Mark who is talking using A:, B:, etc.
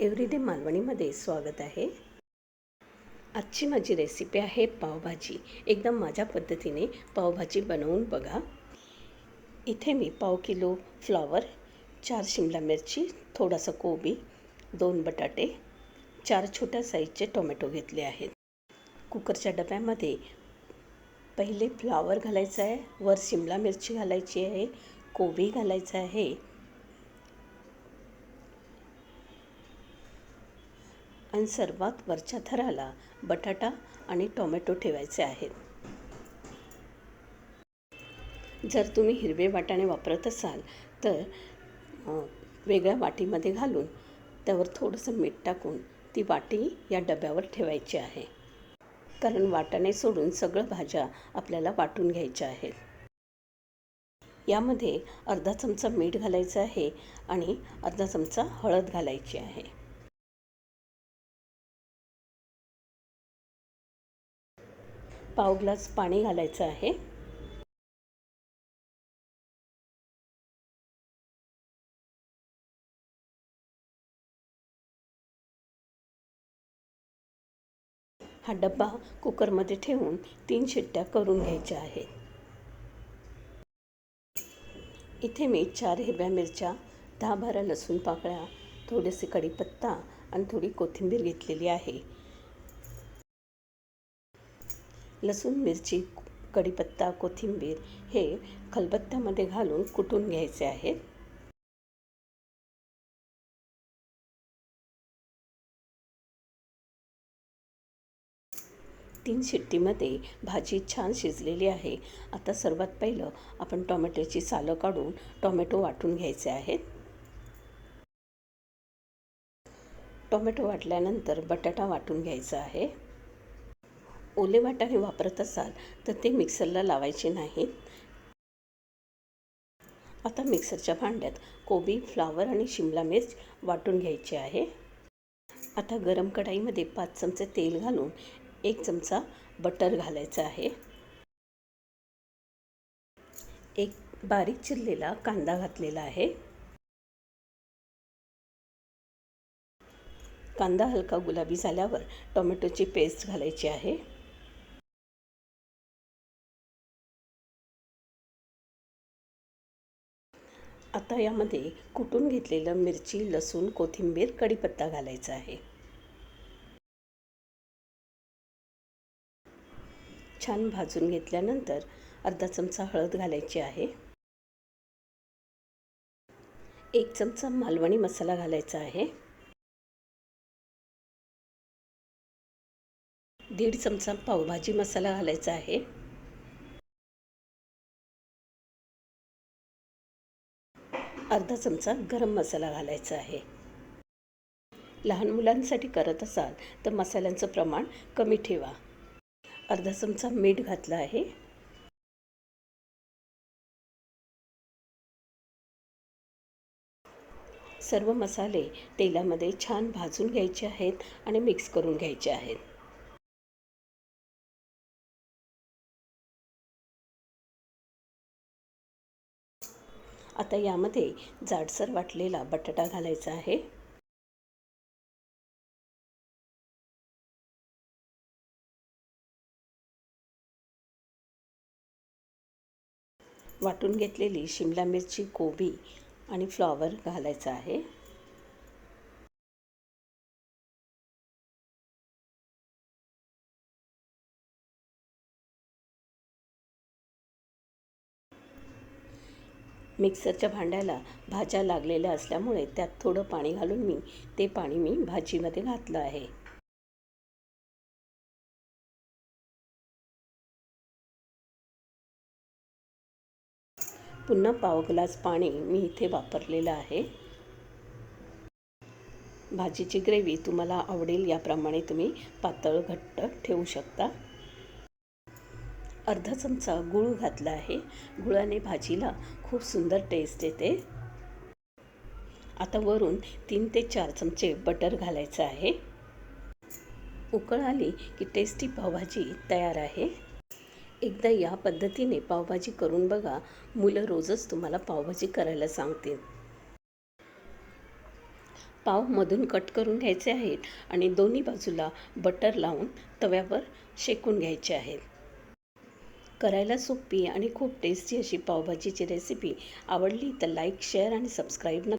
A: Everyday मालवणीमध्ये स्वागत आहे. आजची माझी रेसिपी आहे पावभाजी. एकदम माझ्या पद्धतीने पावभाजी बनवून बघा. इथे मी पाव किलो फ्लॉवर चार शिमला मिरची थोडासा कोबी दोन बटाटे चार छोट्या साईजचे टोमॅटो घेतले आहेत. कुकरच्या डब्यामध्ये पहिले फ्लॉवर घालायचं आहे वर शिमला मिरची घालायची आहे कोबी घालायचं आहे आणि सर्वात वरच्या थराला बटाटा आणि टोमॅटो ठेवायचे आहेत. जर तुम्ही हिरवे वाटाणे वापरत असाल तर वेगळ्या वाटीमध्ये घालून त्यावर थोडंसं मीठ टाकून ती वाटी या डब्यावर ठेवायची आहे. कारण वाटाणे सोडून सगळं भाज्या आपल्याला वाटून घ्यायच्या आहेत. यामध्ये अर्धा चमचा मीठ घालायचं आहे आणि अर्धा चमचा हळद घालायची आहे. पाव ग्लास पाणी घालायचं आहे. हा डब्बा कुकरमध्ये ठेवून तीन शिट्ट्या करून घ्यायच्या आहेत. इथे मी चार हिरव्या मिरच्या दहा बारा लसूण पाकळ्या थोडेसे कढीपत्ता आणि थोडी कोथिंबीर घेतलेली आहे. लसूण मिरची कढीपत्ता कोथिंबीर हे खलबत्त्यामध्ये घालून कुटून घ्यायचे आहेत तीन शिट्टीमध्ये भाजी छान शिजलेली आहे. आता सर्वात पहिलं आपण टोमॅटोची सालं काढून टोमॅटो वाटून घ्यायचे आहेत. टोमॅटो वाटल्यानंतर बटाटा वाटून घ्यायचा आहे. ओले वाटाणे वापरत असाल तर ते मिक्सरला लावायचे नाहीत. आता मिक्सरच्या भांड्यात कोबी फ्लावर आणि शिमला मिर्च वाटून घ्यायची आहे. आता गरम कढाईमध्ये पाच चमचे तेल घालून एक चमचा बटर घालायचं आहे. एक बारीक चिरलेला कांदा घातलेला आहे. कांदा हलका गुलाबी झाल्यावर टोमॅटोची पेस्ट घालायची आहे. आता यामध्ये कुटून घेतलेलं मिरची लसूण कोथिंबीर कढीपत्ता घालायचा आहे. छान भाजून घेतल्यानंतर अर्धा चमचा हळद घालायची आहे. एक चमचा मालवणी मसाला घालायचा आहे. दीड चमचा पावभाजी मसाला घालायचा आहे. अर्धा चमचा गरम मसाला घालायचा आहे. लहान मुलांसाठी करत असाल तर मसाल्यांचं प्रमाण कमी ठेवा. अर्धा चमचा मीठ घातलं आहे. सर्व मसाले तेलामध्ये छान भाजून घ्यायचे आहेत आणि मिक्स करून घ्यायचे आहेत. आता यामध्ये जाडसर वाटलेला बटाटा घालायचा आहे. वाटून घेतलेली शिमला मिरची कोबी आणि फ्लॉवर घालायचं आहे. मिक्सरच्या भांड्याला भाज्या लागलेल्या असल्यामुळे त्यात थोडं पाणी घालून मी ते पाणी मी भाजीमध्ये घातलं आहे. पुन्हा पाव ग्लास पाणी मी इथे वापरलेलं आहे. भाजीची ग्रेव्ही तुम्हाला आवडेल याप्रमाणे तुम्ही पातळ घट्ट ठेवू शकता. अर्धा चमचा गूळ घातला आहे. गुळाने भाजीला खूप सुंदर टेस्ट येते. आता वरून तीन ते चार चमचे बटर घालायचं आहे. उकळ आली की टेस्टी पावभाजी तयार आहे. एकदा या पद्धतीने पावभाजी करून बघा. मुलं रोजच तुम्हाला पावभाजी करायला सांगतील. पाव मधून कट करून घ्यायचे आहेत आणि दोन्ही बाजूला बटर लावून तव्यावर शेकून घ्यायचे आहेत. करायला सोपी आणि खूप टेस्टी अशी पावभाजीची रेसिपी आवडली तर लाईक शेअर आणि सबस्क्राईब नक्की